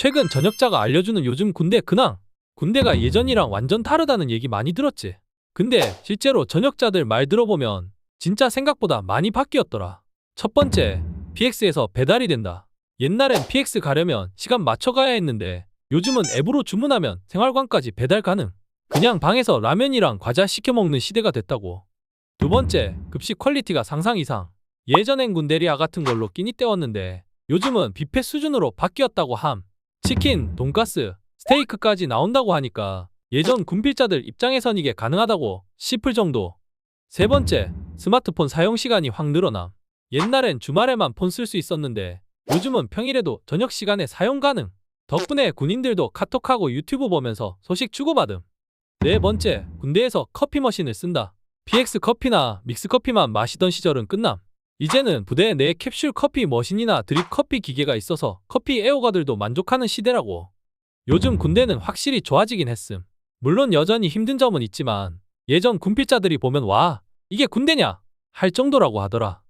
최근 전역자가 알려주는 요즘 군대 근황. 군대가 예전이랑 완전 다르다는 얘기 많이 들었지. 근데 실제로 전역자들 말 들어보면 진짜 생각보다 많이 바뀌었더라. 첫 번째, PX에서 배달이 된다. 옛날엔 PX 가려면 시간 맞춰 가야 했는데 요즘은 앱으로 주문하면 생활관까지 배달 가능. 그냥 방에서 라면이랑 과자 시켜 먹는 시대가 됐다고. 두 번째, 급식 퀄리티가 상상 이상. 예전엔 군대리아 같은 걸로 끼니 때웠는데 요즘은 뷔페 수준으로 바뀌었다고 함. 치킨, 돈가스, 스테이크까지 나온다고 하니까 예전 군필자들 입장에선 이게 가능하다고 싶을 정도. 세 번째, 스마트폰 사용 시간이 확 늘어남. 옛날엔 주말에만 폰 쓸 수 있었는데 요즘은 평일에도 저녁 시간에 사용 가능. 덕분에 군인들도 카톡하고 유튜브 보면서 소식 주고받음. 네 번째, 군대에서 커피 머신을 쓴다. PX 커피나 믹스 커피만 마시던 시절은 끝남. 이제는 부대에 내 캡슐 커피 머신이나 드립 커피 기계가 있어서 커피 애호가들도 만족하는 시대라고. 요즘 군대는 확실히 좋아지긴 했음. 물론 여전히 힘든 점은 있지만 예전 군필자들이 보면 와 이게 군대냐 할 정도라고 하더라.